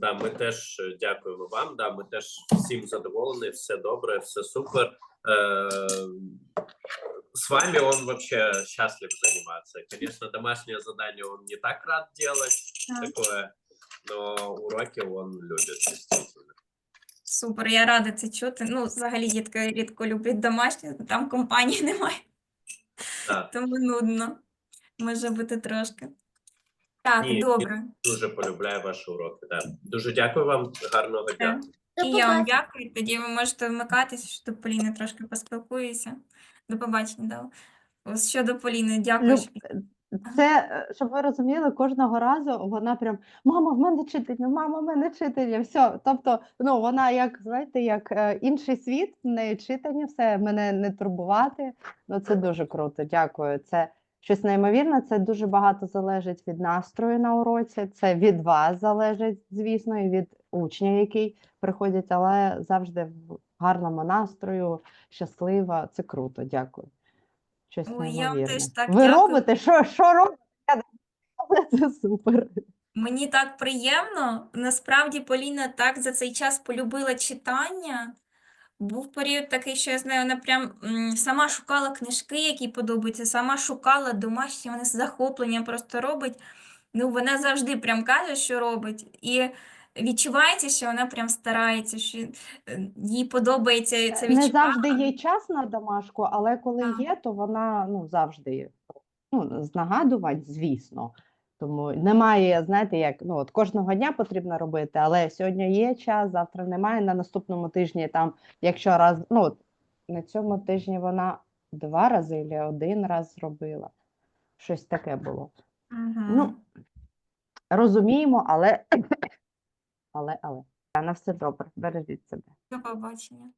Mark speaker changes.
Speaker 1: Да, ми теж е, дякуємо вам. Да, ми теж всім задоволені, все добре, все супер. Э, С вами он вообще счастлив заниматься. Конечно, домашнее задание он не так рад делать,
Speaker 2: Так.
Speaker 1: такое, но уроки он любит, действительно.
Speaker 2: Супер, я рада це чути. Ну, взагалі дітки рідко люблять домашні, там компанії немає,
Speaker 1: Да,
Speaker 2: тому нудно. Може бути трошки. Так,
Speaker 1: Ні,
Speaker 2: добре.
Speaker 1: дуже полюбляю ваші уроки. Да. Дуже дякую вам, гарного дня.
Speaker 2: І я вам дякую. Тоді ви можете вмикатися, що до Поліни трошки поспілкуюся. До побачення. Да. Ось щодо Поліни, дякую.
Speaker 3: Люб,
Speaker 2: що
Speaker 3: Це, е, щоб ви розуміли, кожного разу вона прям мама, в мене читання, мама, в мене читання. Все. Тобто, ну вона як знаєте, як е, інший світ, в неї читання, все мене не турбувати. Ну це дуже круто. Дякую. Це щось неймовірне. Це дуже багато залежить від настрою на уроці. Це від вас залежить, звісно, і від учня, який приходить, але завжди в гарному настрою, щаслива. Це круто. Дякую. Щось
Speaker 2: Ой, я вам теж так
Speaker 3: Ви
Speaker 2: дякую.
Speaker 3: робите, що, що робите? Це супер.
Speaker 2: Мені так приємно. Насправді Поліна так за цей час полюбила читання. Був період такий, що я знаю, вона прям м, сама шукала книжки, які подобаються, сама шукала домашні, вона з захопленням просто робить. Ну, вона завжди прям каже, що робить. І відчувається, що вона прям старається, що е, їй подобається це
Speaker 3: Не завжди є час на домашку, але коли
Speaker 2: Так.
Speaker 3: є, то вона ну, завжди. Ну, з нагадувань, звісно. Тому немає, знаєте, як ну от кожного дня потрібно робити, але сьогодні є час, завтра немає. На наступному тижні там, якщо раз, ну от на цьому тижні вона два рази або один раз зробила. Щось таке було.
Speaker 2: Мгм.
Speaker 3: Ну, розуміємо, але але, але. На все добре, бережіть себе.
Speaker 2: До побачення.